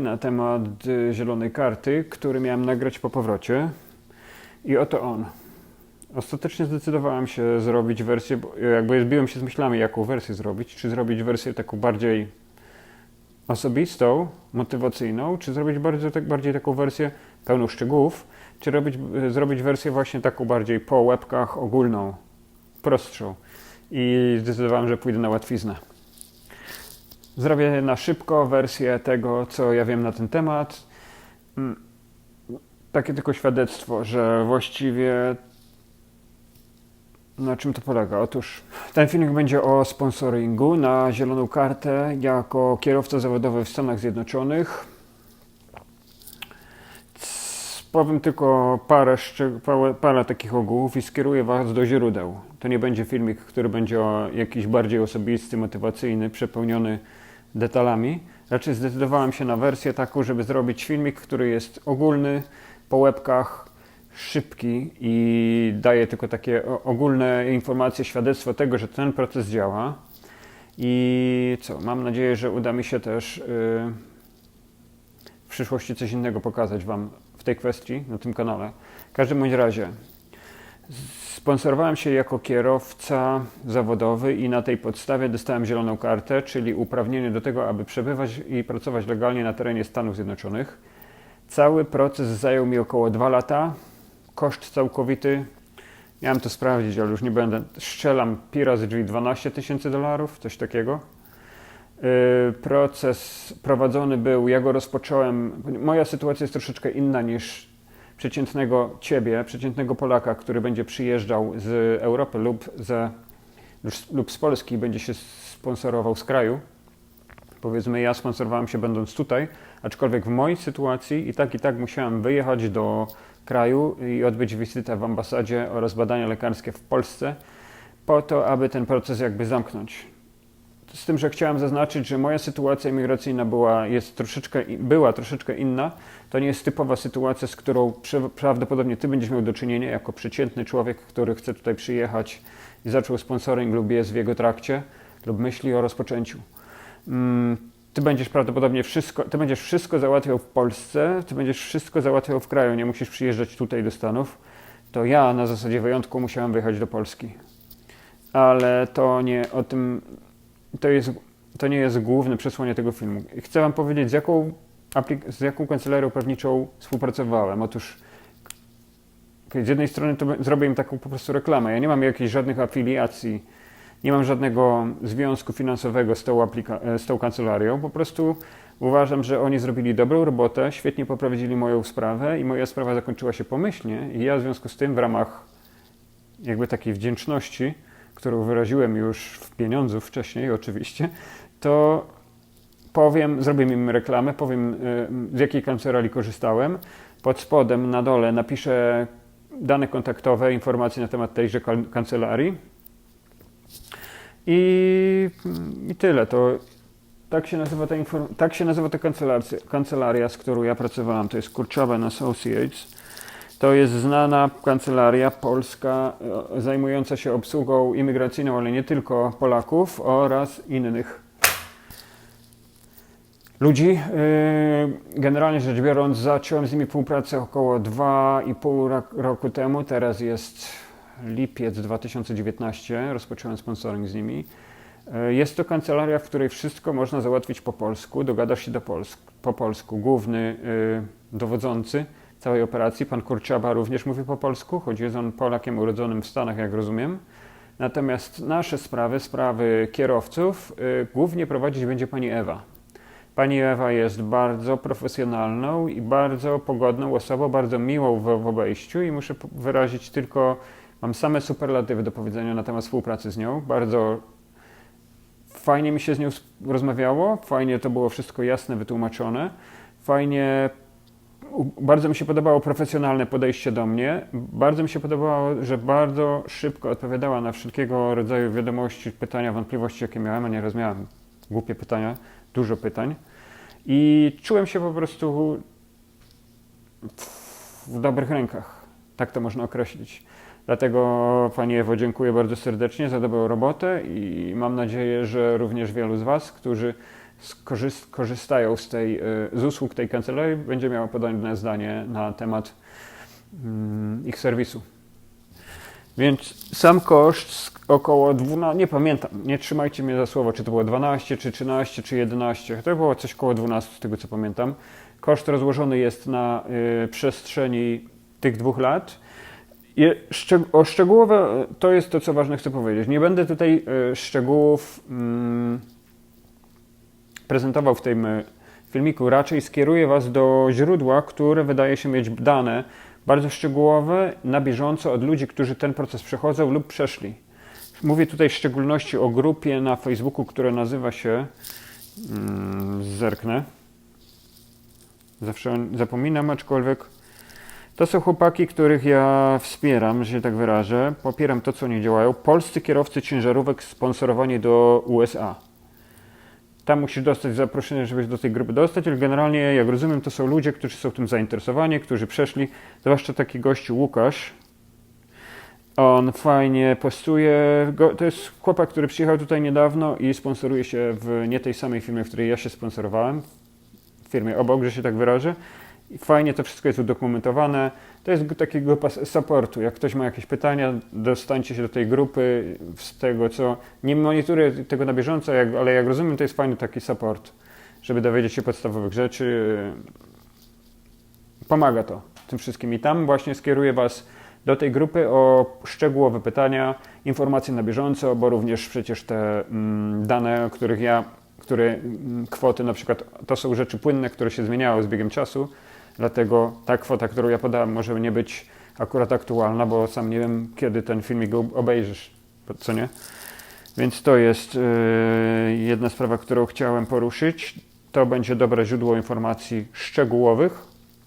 Na temat y, zielonej karty, który miałem nagrać po powrocie. I oto on. Ostatecznie zdecydowałem się zrobić wersję, jakby zbiłem się z myślami, jaką wersję zrobić. Czy zrobić wersję taką bardziej osobistą, motywacyjną, czy zrobić bardziej, tak, bardziej taką wersję pełną szczegółów, czy robić, y, zrobić wersję właśnie taką bardziej po łebkach, ogólną, prostszą. I zdecydowałem, że pójdę na łatwiznę. Zrobię na szybko wersję tego, co ja wiem na ten temat. Mm, Takie tylko świadectwo, że właściwie na czym to polega? Otóż ten filmik będzie o sponsoringu na zieloną kartę jako kierowca zawodowy w Stanach Zjednoczonych. Powiem tylko parę, parę, parę takich ogółów i skieruję Was do źródeł. To nie będzie filmik, który będzie jakiś bardziej osobisty, motywacyjny, przepełniony detalami. Raczej zdecydowałem się na wersję taką, żeby zrobić filmik, który jest ogólny, po łebkach, szybki i daje tylko takie ogólne informacje, świadectwo tego, że ten proces działa. I co, mam nadzieję, że uda mi się też yy, w przyszłości coś innego pokazać Wam w tej kwestii na tym kanale. W każdym bądź razie sponsorowałem się jako kierowca zawodowy i na tej podstawie dostałem zieloną kartę, czyli uprawnienie do tego, aby przebywać i pracować legalnie na terenie Stanów Zjednoczonych. Cały proces zajął mi około 2 lata. Koszt całkowity, miałem to sprawdzić, ale już nie będę. Strzelam pi razy drzwi 12 tysięcy dolarów, coś takiego. Yy, Proces prowadzony był, ja go rozpocząłem. Moja sytuacja jest troszeczkę inna niż przeciętnego ciebie, przeciętnego Polaka, który będzie przyjeżdżał z Europy lub, ze, lub z Polski i będzie się sponsorował z kraju. Powiedzmy, ja sponsorowałem się będąc tutaj, aczkolwiek w mojej sytuacji i tak i tak musiałem wyjechać do kraju i odbyć wizytę w ambasadzie oraz badania lekarskie w Polsce po to, aby ten proces jakby zamknąć. Z tym, że chciałem zaznaczyć, że moja sytuacja imigracyjna była, jest troszeczkę, była troszeczkę inna. To nie jest typowa sytuacja, z którą prawdopodobnie Ty będziesz miał do czynienia jako przeciętny człowiek, który chce tutaj przyjechać i zaczął sponsoring lub jest w jego trakcie lub myśli o rozpoczęciu. Mm, Ty będziesz prawdopodobnie wszystko, ty będziesz wszystko załatwiał w Polsce, ty będziesz wszystko załatwiał w kraju, nie musisz przyjeżdżać tutaj do Stanów. To ja na zasadzie wyjątku musiałem wyjechać do Polski. Ale to nie o tym, to, jest, to nie jest główne przesłanie tego filmu. Chcę Wam powiedzieć, z jaką, z jaką kancelarią prawniczą współpracowałem. Otóż z jednej strony to zrobię im taką po prostu reklamę. Ja nie mam jakichś żadnych afiliacji, nie mam żadnego związku finansowego z tą, e, z tą kancelarią. Po prostu uważam, że oni zrobili dobrą robotę, świetnie poprowadzili moją sprawę i moja sprawa zakończyła się pomyślnie. I ja w związku z tym w ramach jakby takiej wdzięczności, którą wyraziłem już w pieniądzu wcześniej oczywiście, to powiem, zrobię im reklamę, powiem y, z jakiej kancelarii korzystałem. Pod spodem na dole napiszę dane kontaktowe, informacje na temat tejże kan- kancelarii. I, I tyle. To tak się nazywa ta, tak się nazywa ta kancelaria, kancelaria, z którą ja pracowałem. To jest Kurczaben Associates. To jest znana kancelaria polska e, zajmująca się obsługą imigracyjną, ale nie tylko Polaków oraz innych ludzi. Yy, Generalnie rzecz biorąc, zacząłem z nimi współpracę około 2,5 rak- roku temu. Teraz jest lipiec 2019. Rozpocząłem sponsoring z nimi. Yy, Jest to kancelaria, w której wszystko można załatwić po polsku. Dogadasz się do polsk- po polsku. Główny dowodzący całej operacji, pan Kurczaba, również mówi po polsku, choć jest on Polakiem urodzonym w Stanach, jak rozumiem. Natomiast nasze sprawy, sprawy kierowców, yy, głównie prowadzić będzie pani Ewa. Pani Ewa jest bardzo profesjonalną i bardzo pogodną osobą, bardzo miłą w, w obejściu i muszę wyrazić tylko, mam same superlatywy do powiedzenia na temat współpracy z nią. Bardzo fajnie mi się z nią rozmawiało, fajnie to było wszystko jasne, wytłumaczone, fajnie, bardzo mi się podobało profesjonalne podejście do mnie, bardzo mi się podobało, że bardzo szybko odpowiadała na wszelkiego rodzaju wiadomości, pytania, wątpliwości, jakie miałem, a nieraz miałem głupie pytania, dużo pytań. I czułem się po prostu w- dobrych rękach. Tak to można określić. Dlatego Pani Ewo dziękuję bardzo serdecznie za dobrą robotę i mam nadzieję, że również wielu z Was, którzy skorzy- korzystają z, tej, y, z usług tej kancelarii, będzie miała podobne zdanie na temat mm, ich serwisu. Więc sam koszt około 12, nie pamiętam, nie trzymajcie mnie za słowo, czy to było 12, czy 13, czy 11, to było coś około 12 z tego co pamiętam. Koszt rozłożony jest na y, przestrzeni tych dwóch lat. Je, szczeg- o szczegółowe, to jest to, co ważne chcę powiedzieć. Nie będę tutaj y, szczegółów mm, prezentował w tym y, filmiku. Raczej skieruję Was do źródła, które wydaje się mieć dane bardzo szczegółowe, na bieżąco od ludzi, którzy ten proces przechodzą lub przeszli. Mówię tutaj w szczególności o grupie na Facebooku, która nazywa się. Mm, zerknę. Zawsze zapominam, aczkolwiek to są chłopaki, których ja wspieram, że się tak wyrażę. Popieram to, co oni działają. Polscy kierowcy ciężarówek sponsorowani do USA. Tam musisz dostać zaproszenie, żeby się do tej grupy dostać, ale generalnie, jak rozumiem, to są ludzie, którzy są tym zainteresowani, którzy przeszli, zwłaszcza taki gościu Łukasz. On fajnie postuje. To jest chłopak, który przyjechał tutaj niedawno i sponsoruje się w nie tej samej firmie, w której ja się sponsorowałem, w firmie obok, że się tak wyrażę. Fajnie to wszystko jest udokumentowane. To jest takiego pas- supportu. Jak ktoś ma jakieś pytania, dostańcie się do tej grupy z tego, co nie monitoruję tego na bieżąco, jak, ale jak rozumiem, to jest fajny taki support, żeby dowiedzieć się podstawowych rzeczy. Pomaga to tym wszystkim. I tam właśnie skieruję Was do tej grupy o szczegółowe pytania, informacje na bieżąco, bo również przecież te mm, dane, o których ja, które mm, kwoty na przykład, to są rzeczy płynne, które się zmieniały z biegiem czasu, dlatego ta kwota, którą ja podałem, może nie być akurat aktualna, bo sam nie wiem, kiedy ten filmik obejrzysz, co nie? Więc to jest yy, jedna sprawa, którą chciałem poruszyć. To będzie dobre źródło informacji szczegółowych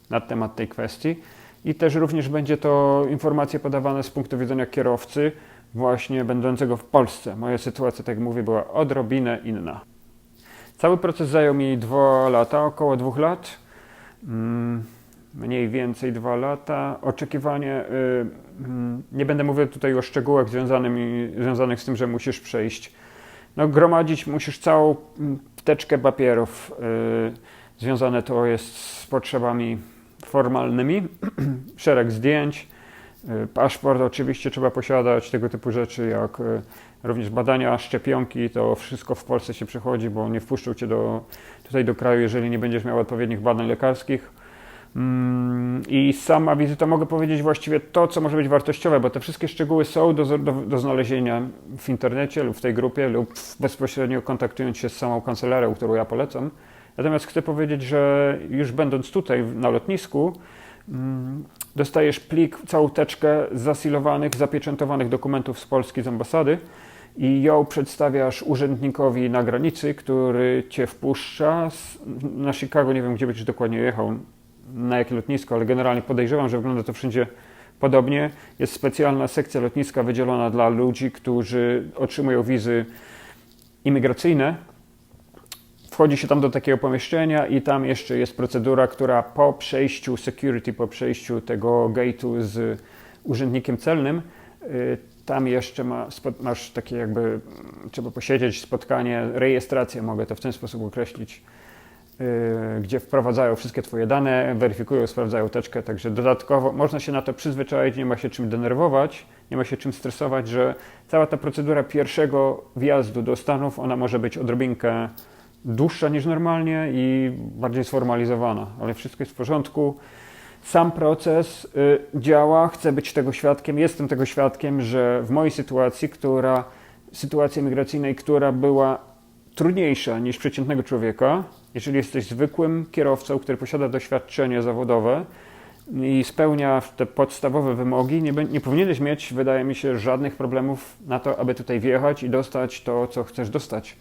na temat tej kwestii. I też również będzie to informacje podawane z punktu widzenia kierowcy, właśnie będącego w Polsce. Moja sytuacja, tak jak mówię, była odrobinę inna. Cały proces zajął mi dwa lata, około dwóch lat. Mm, Mniej więcej dwa lata. Oczekiwanie, y, mm, nie będę mówił tutaj o szczegółach związanych z tym, że musisz przejść. No, gromadzić musisz całą mm, teczkę papierów. y, Związane to jest z potrzebami formalnymi, szereg zdjęć, paszport oczywiście trzeba posiadać, tego typu rzeczy jak y, również badania, szczepionki, to wszystko w Polsce się przechodzi, bo nie wpuszczą cię do, tutaj do kraju, jeżeli nie będziesz miał odpowiednich badań lekarskich. Mm, I sama wizyta, mogę powiedzieć właściwie to, co może być wartościowe, bo te wszystkie szczegóły są do, do, do znalezienia w internecie lub w tej grupie, lub bezpośrednio kontaktując się z samą kancelarią, którą ja polecam. Natomiast chcę powiedzieć, że już będąc tutaj na lotnisku, dostajesz plik, całą teczkę zasilowanych, zapieczętowanych dokumentów z Polski, z ambasady i ją przedstawiasz urzędnikowi na granicy, który cię wpuszcza. Na Chicago nie wiem, gdzie będziesz dokładnie jechał, na jakie lotnisko, ale generalnie podejrzewam, że wygląda to wszędzie podobnie. Jest specjalna sekcja lotniska wydzielona dla ludzi, którzy otrzymują wizy imigracyjne. Wchodzi się tam do takiego pomieszczenia i tam jeszcze jest procedura, która po przejściu security, po przejściu tego gate'u z urzędnikiem celnym, y, tam jeszcze ma, masz takie jakby, mm, trzeba posiedzieć, spotkanie, rejestrację, mogę to w ten sposób określić, y, gdzie wprowadzają wszystkie Twoje dane, weryfikują, sprawdzają teczkę, także dodatkowo można się na to przyzwyczaić, nie ma się czym denerwować, nie ma się czym stresować, że cała ta procedura pierwszego wjazdu do Stanów, ona może być odrobinkę dłuższa niż normalnie i bardziej sformalizowana, ale wszystko jest w porządku. Sam proces y, działa, chcę być tego świadkiem, jestem tego świadkiem, że w mojej sytuacji, która sytuacji migracyjnej, która była trudniejsza niż przeciętnego człowieka, jeżeli jesteś zwykłym kierowcą, który posiada doświadczenie zawodowe i spełnia te podstawowe wymogi, nie, nie powinieneś mieć, wydaje mi się, żadnych problemów na to, aby tutaj wjechać i dostać to, co chcesz dostać.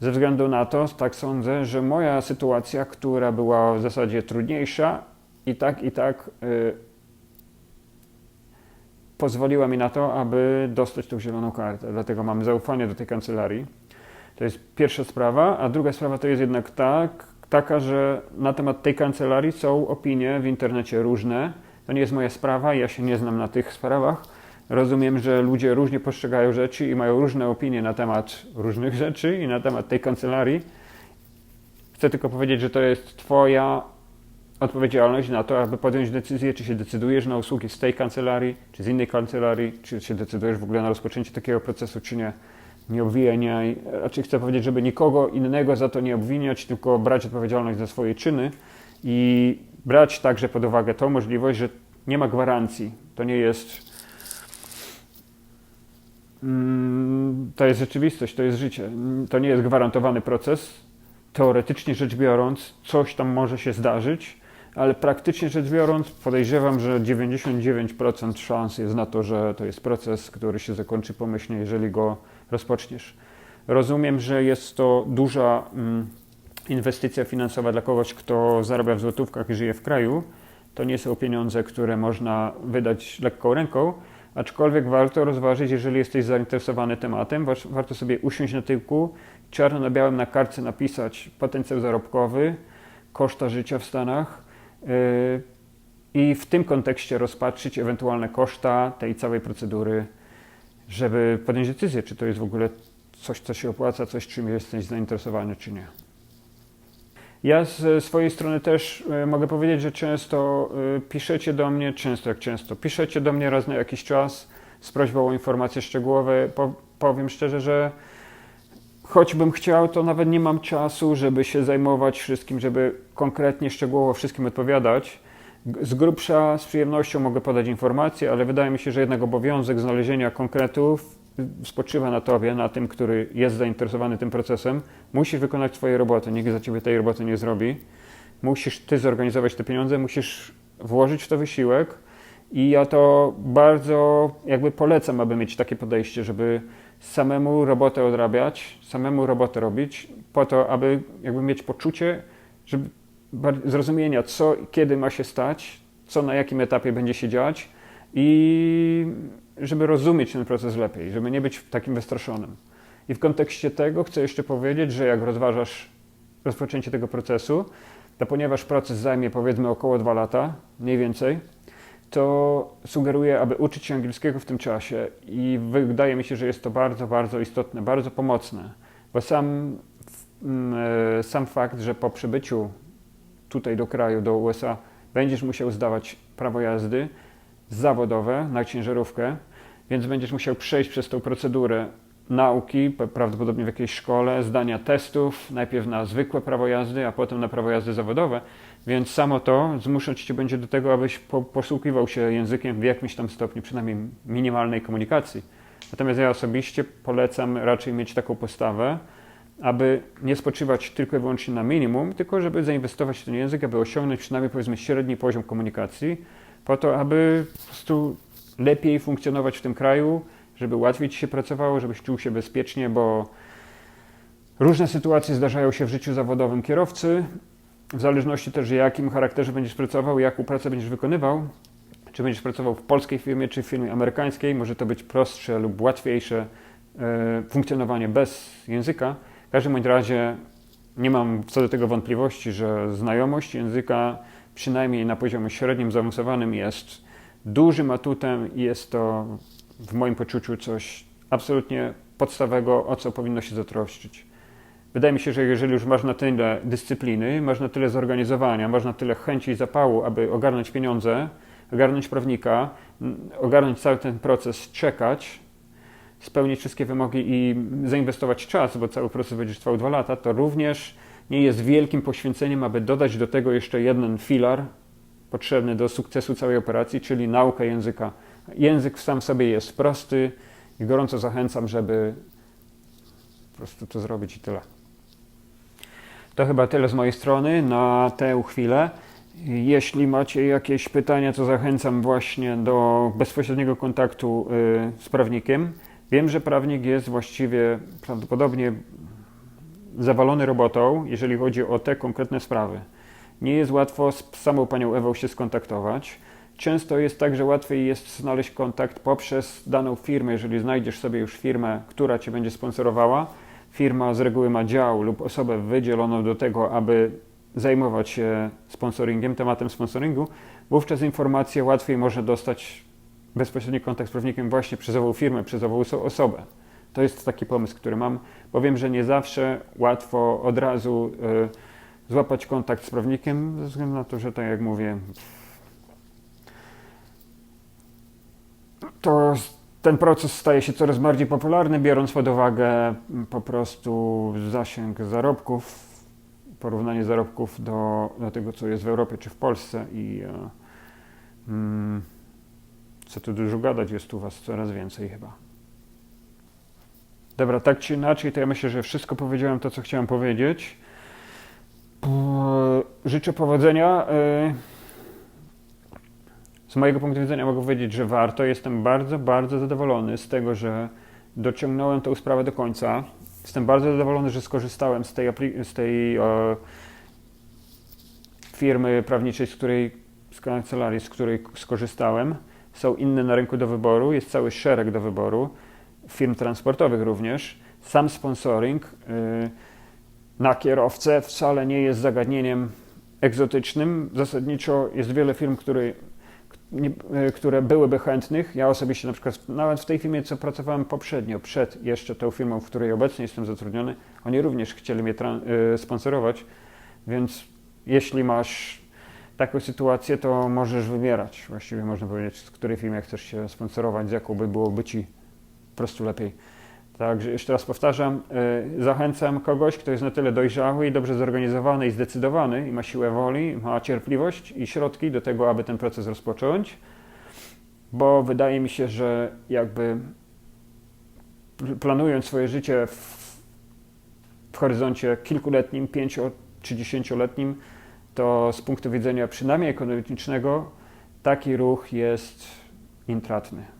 Ze względu na to, tak sądzę, że moja sytuacja, która była w zasadzie trudniejsza, i tak, i tak y, pozwoliła mi na to, aby dostać tą zieloną kartę. Dlatego mam zaufanie do tej kancelarii. To jest pierwsza sprawa, a druga sprawa to jest jednak tak, taka, że na temat tej kancelarii są opinie w internecie różne. To nie jest moja sprawa, ja się nie znam na tych sprawach. Rozumiem, że ludzie różnie postrzegają rzeczy i mają różne opinie na temat różnych rzeczy i na temat tej kancelarii. Chcę tylko powiedzieć, że to jest Twoja odpowiedzialność na to, aby podjąć decyzję, czy się decydujesz na usługi z tej kancelarii, czy z innej kancelarii, czy się decydujesz w ogóle na rozpoczęcie takiego procesu, czy nie. Nie obwiniaj. Raczej chcę powiedzieć, żeby nikogo innego za to nie obwiniać, tylko brać odpowiedzialność za swoje czyny i brać także pod uwagę tą możliwość, że nie ma gwarancji. To nie jest. Mm, To jest rzeczywistość, to jest życie. To nie jest gwarantowany proces. Teoretycznie rzecz biorąc, coś tam może się zdarzyć, ale praktycznie rzecz biorąc, podejrzewam, że 99% szans jest na to, że to jest proces, który się zakończy pomyślnie, jeżeli go rozpoczniesz. Rozumiem, że jest to duża mm, inwestycja finansowa dla kogoś, kto zarabia w złotówkach i żyje w kraju. To nie są pieniądze, które można wydać lekką ręką, aczkolwiek warto rozważyć, jeżeli jesteś zainteresowany tematem, wa- warto sobie usiąść na tyłku, czarno na białym na kartce napisać potencjał zarobkowy, koszta życia w Stanach yy, i w tym kontekście rozpatrzyć ewentualne koszta tej całej procedury, żeby podjąć decyzję, czy to jest w ogóle coś, co się opłaca, coś, czym jesteś zainteresowany, czy nie. Ja z swojej strony też e, mogę powiedzieć, że często e, piszecie do mnie, często jak często, piszecie do mnie raz na jakiś czas z prośbą o informacje szczegółowe. Po, powiem szczerze, że choćbym chciał, to nawet nie mam czasu, żeby się zajmować wszystkim, żeby konkretnie, szczegółowo wszystkim odpowiadać. Z grubsza, z przyjemnością mogę podać informacje, ale wydaje mi się, że jednak obowiązek znalezienia konkretów spoczywa na tobie, na tym, który jest zainteresowany tym procesem. Musisz wykonać swoje roboty, nikt za ciebie tej roboty nie zrobi. Musisz ty zorganizować te pieniądze, musisz włożyć w to wysiłek i ja to bardzo jakby polecam, aby mieć takie podejście, żeby samemu robotę odrabiać, samemu robotę robić, po to, aby jakby mieć poczucie, żeby zrozumienia, co kiedy ma się stać, co na jakim etapie będzie się dziać i żeby rozumieć ten proces lepiej, żeby nie być takim wystraszonym. I w kontekście tego chcę jeszcze powiedzieć, że jak rozważasz rozpoczęcie tego procesu, to ponieważ proces zajmie powiedzmy około dwa lata, mniej więcej, to sugeruję, aby uczyć się angielskiego w tym czasie i wydaje mi się, że jest to bardzo, bardzo istotne, bardzo pomocne, bo sam, mm, e, sam fakt, że po przybyciu tutaj do kraju, do USA, będziesz musiał zdawać prawo jazdy zawodowe na ciężarówkę, więc będziesz musiał przejść przez tą procedurę nauki, prawdopodobnie w jakiejś szkole, zdania testów, najpierw na zwykłe prawo jazdy, a potem na prawo jazdy zawodowe, więc samo to zmuszać cię będzie do tego, abyś po, posługiwał się językiem w jakimś tam stopniu, przynajmniej minimalnej komunikacji. Natomiast ja osobiście polecam raczej mieć taką postawę, aby nie spoczywać tylko i wyłącznie na minimum, tylko żeby zainwestować w ten język, aby osiągnąć przynajmniej powiedzmy średni poziom komunikacji, po to, aby po prostu lepiej funkcjonować w tym kraju, żeby łatwiej ci się pracowało, żebyś czuł się bezpiecznie, bo różne sytuacje zdarzają się w życiu zawodowym kierowcy, w zależności też jakim charakterze będziesz pracował, jaką pracę będziesz wykonywał, czy będziesz pracował w polskiej firmie, czy w firmie amerykańskiej, może to być prostsze lub łatwiejsze e, funkcjonowanie bez języka. W każdym razie nie mam co do tego wątpliwości, że znajomość języka, przynajmniej na poziomie średnim, zaawansowanym, jest dużym atutem i jest to w moim poczuciu coś absolutnie podstawowego, o co powinno się zatroszczyć. Wydaje mi się, że jeżeli już masz na tyle dyscypliny, masz na tyle zorganizowania, masz na tyle chęci i zapału, aby ogarnąć pieniądze, ogarnąć prawnika, ogarnąć cały ten proces, czekać, spełnić wszystkie wymogi i zainwestować czas, bo cały proces będzie trwał dwa lata, to również nie jest wielkim poświęceniem, aby dodać do tego jeszcze jeden filar potrzebny do sukcesu całej operacji, czyli naukę języka. Język sam w sobie jest prosty i gorąco zachęcam, żeby po prostu to zrobić i tyle. To chyba tyle z mojej strony na tę chwilę. Jeśli macie jakieś pytania, to zachęcam właśnie do bezpośredniego kontaktu y, z prawnikiem. Wiem, że prawnik jest właściwie prawdopodobnie zawalony robotą, jeżeli chodzi o te konkretne sprawy. Nie jest łatwo z samą panią Ewą się skontaktować. Często jest tak, że łatwiej jest znaleźć kontakt poprzez daną firmę, jeżeli znajdziesz sobie już firmę, która cię będzie sponsorowała. Firma z reguły ma dział lub osobę wydzieloną do tego, aby zajmować się sponsoringiem, tematem sponsoringu. Wówczas informacje łatwiej można dostać bezpośredni kontakt z prawnikiem właśnie przez ową firmę, przez ową oso- osobę. To jest taki pomysł, który mam, bo wiem, że nie zawsze łatwo od razu złapać kontakt z prawnikiem, ze względu na to, że tak jak mówię, to ten proces staje się coraz bardziej popularny, biorąc pod uwagę po prostu zasięg zarobków, porównanie zarobków do, do tego, co jest w Europie czy w Polsce i e, mm, co tu dużo gadać, jest tu was coraz więcej chyba. Dobra, tak czy inaczej, to ja myślę, że wszystko powiedziałem to, co chciałem powiedzieć. Po- Życzę powodzenia. y, Z mojego punktu widzenia mogę powiedzieć, że warto. Jestem bardzo, bardzo zadowolony z tego, że dociągnąłem tę sprawę do końca. Jestem bardzo zadowolony, że skorzystałem z tej, z tej firmy prawniczej, z której, z kancelarii, z której skorzystałem. Są inne na rynku do wyboru, jest cały szereg do wyboru, firm transportowych również. Sam sponsoring y, na kierowcę wcale nie jest zagadnieniem egzotycznym. Zasadniczo jest wiele firm, które, y, które byłyby chętnych. Ja osobiście na przykład nawet w tej firmie, co pracowałem poprzednio, przed jeszcze tą firmą, w której obecnie jestem zatrudniony, oni również chcieli mnie y, sponsorować, więc jeśli masz taką sytuację, to możesz wybierać. Właściwie można powiedzieć, z której firmie chcesz się sponsorować, z jaką by byłoby ci po prostu lepiej. Także jeszcze raz powtarzam, y, zachęcam kogoś, kto jest na tyle dojrzały i dobrze zorganizowany i zdecydowany i ma siłę woli, ma cierpliwość i środki do tego, aby ten proces rozpocząć, bo wydaje mi się, że jakby planując swoje życie w, w horyzoncie kilkuletnim, pięcio czy dziesięcioletnim, to z punktu widzenia przynajmniej ekonomicznego taki ruch jest intratny.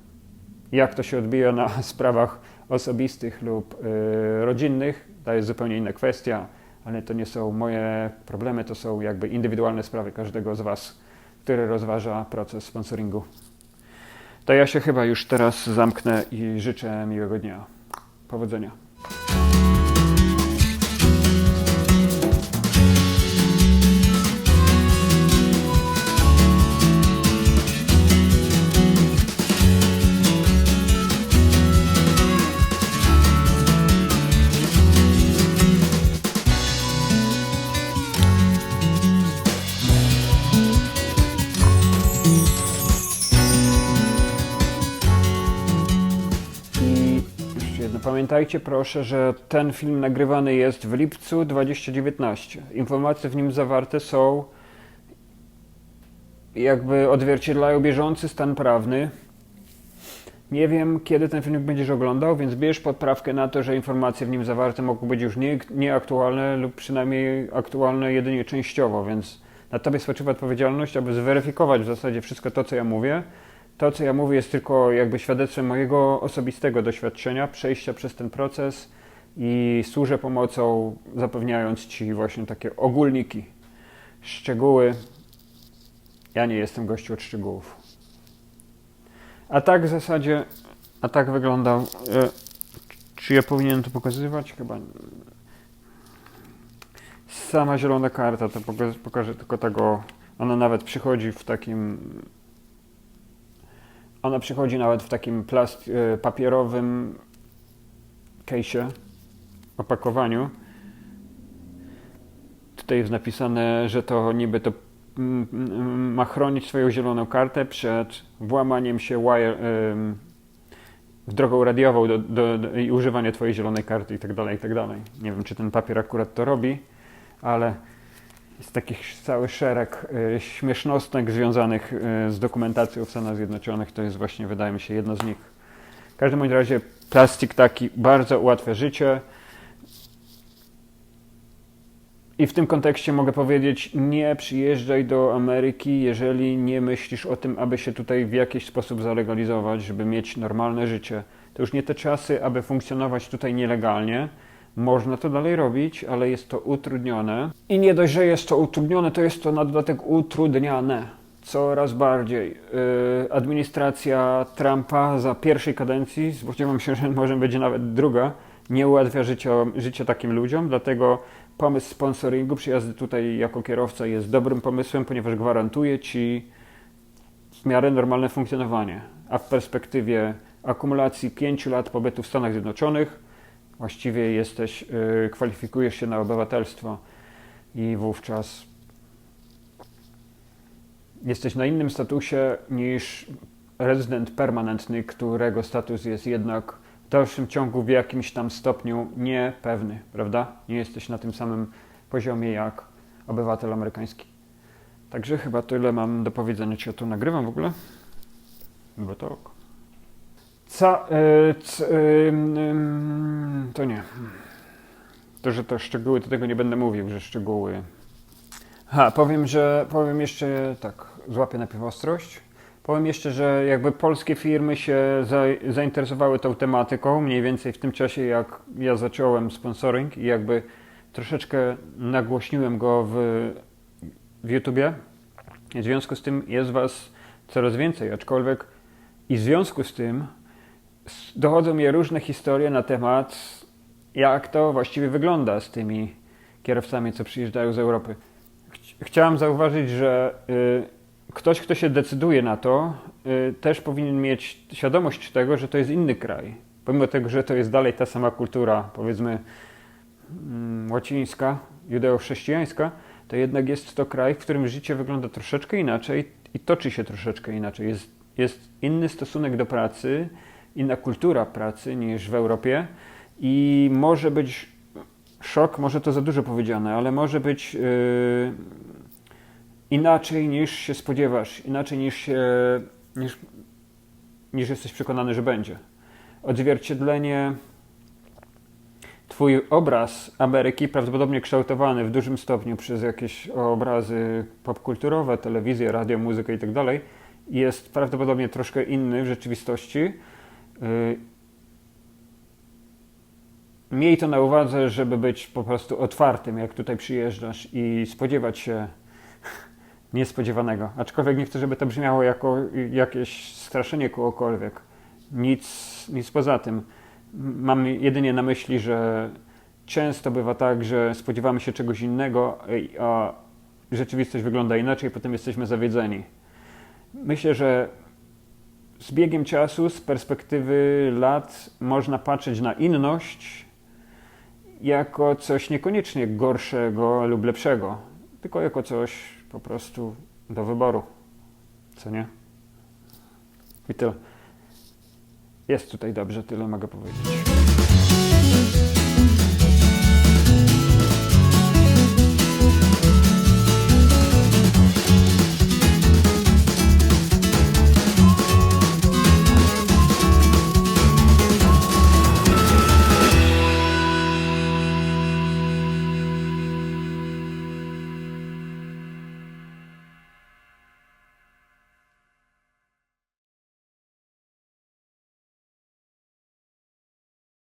Jak to się odbija na sprawach osobistych lub y, rodzinnych, to jest zupełnie inna kwestia, ale to nie są moje problemy, to są jakby indywidualne sprawy każdego z Was, który rozważa proces sponsoringu. To ja się chyba już teraz zamknę i życzę miłego dnia. Powodzenia. Pamiętajcie proszę, że ten film nagrywany jest w lipcu 2019. Informacje w nim zawarte są jakby odzwierciedlają bieżący stan prawny. Nie wiem, kiedy ten filmik będziesz oglądał, więc bierz podprawkę na to, że informacje w nim zawarte mogą być już nie, nieaktualne lub przynajmniej aktualne jedynie częściowo, więc na Tobie spoczywa odpowiedzialność, aby zweryfikować w zasadzie wszystko to, co ja mówię. To, co ja mówię, jest tylko jakby świadectwem mojego osobistego doświadczenia, przejścia przez ten proces i służę pomocą, zapewniając Ci właśnie takie ogólniki, szczegóły. Ja nie jestem gościu od szczegółów. A tak w zasadzie, a tak wyglądał. E, czy ja powinienem to pokazywać? Chyba. Sama zielona karta, to pokażę tylko tego. Ona nawet przychodzi w takim. Ona przychodzi nawet w takim plast, e, papierowym case'ie, opakowaniu. Tutaj jest napisane, że to niby to mm, mm, ma chronić swoją zieloną kartę przed włamaniem się wire, w drogą radiową do, do, do, i używanie twojej zielonej karty i tak dalej, i tak. Nie wiem, czy ten papier akurat to robi, ale jest taki cały szereg e, śmiesznostek związanych e, z dokumentacją w Stanach Zjednoczonych. To jest właśnie, wydaje mi się, jedno z nich. W każdym bądź razie plastik taki bardzo ułatwia życie. I w tym kontekście mogę powiedzieć, nie przyjeżdżaj do Ameryki, jeżeli nie myślisz o tym, aby się tutaj w jakiś sposób zalegalizować, żeby mieć normalne życie. To już nie te czasy, aby funkcjonować tutaj nielegalnie. Można to dalej robić, ale jest to utrudnione. I nie dość, że jest to utrudnione, to jest to na dodatek utrudniane. Coraz bardziej. Yy, administracja Trumpa za pierwszej kadencji, spodziewam się, że może będzie nawet druga, nie ułatwia życia, życia takim ludziom, dlatego pomysł sponsoringu przyjazdy tutaj jako kierowca jest dobrym pomysłem, ponieważ gwarantuje Ci w miarę normalne funkcjonowanie. A w perspektywie akumulacji 5 lat pobytu w Stanach Zjednoczonych właściwie jesteś, yy, kwalifikujesz się na obywatelstwo. i wówczas jesteś na innym statusie niż rezydent permanentny, którego status jest jednak w dalszym ciągu w jakimś tam stopniu niepewny, prawda? Nie jesteś na tym samym poziomie jak obywatel amerykański. Także chyba tyle mam do powiedzenia. Czy ja to nagrywam w ogóle? Chyba tak. Ca, y, c, ym, to nie. To, że to szczegóły, to tego nie będę mówił, że szczegóły. Ha, powiem, że powiem jeszcze tak, złapię najpierw ostrość. Powiem jeszcze, że jakby polskie firmy się za, zainteresowały tą tematyką mniej więcej w tym czasie, jak ja zacząłem sponsoring i jakby troszeczkę nagłośniłem go w, w YouTubie. W związku z tym jest Was coraz więcej, aczkolwiek i w związku z tym dochodzą mnie różne historie na temat, jak to właściwie wygląda z tymi kierowcami, co przyjeżdżają z Europy. Chci- Chciałem zauważyć, że y, ktoś, kto się decyduje na to, y, też powinien mieć świadomość tego, że to jest inny kraj. Pomimo tego, że to jest dalej ta sama kultura, powiedzmy mm, łacińska, judeo-chrześcijańska, to jednak jest to kraj, w którym życie wygląda troszeczkę inaczej i toczy się troszeczkę inaczej. Jest, jest inny stosunek do pracy, inna kultura pracy niż w Europie i może być szok, może to za dużo powiedziane, ale może być yy, inaczej niż się spodziewasz, inaczej niż, się, niż, niż jesteś przekonany, że będzie. Odzwierciedlenie Twój obraz Ameryki, prawdopodobnie kształtowany w dużym stopniu przez jakieś obrazy popkulturowe, telewizję, radio, muzykę itd., jest prawdopodobnie troszkę inny w rzeczywistości. Yy, Miej to na uwadze, żeby być po prostu otwartym, jak tutaj przyjeżdżasz i spodziewać się niespodziewanego. Aczkolwiek nie chcę, żeby to brzmiało jako jakieś straszenie kogokolwiek. Nic, nic poza tym. Mam jedynie na myśli, że często bywa tak, że spodziewamy się czegoś innego, a rzeczywistość wygląda inaczej, potem jesteśmy zawiedzeni. Myślę, że z biegiem czasu, z perspektywy lat, można patrzeć na inność jako coś niekoniecznie gorszego lub lepszego, tylko jako coś po prostu do wyboru. Co nie? I tyle. Jest tutaj dobrze, tyle mogę powiedzieć.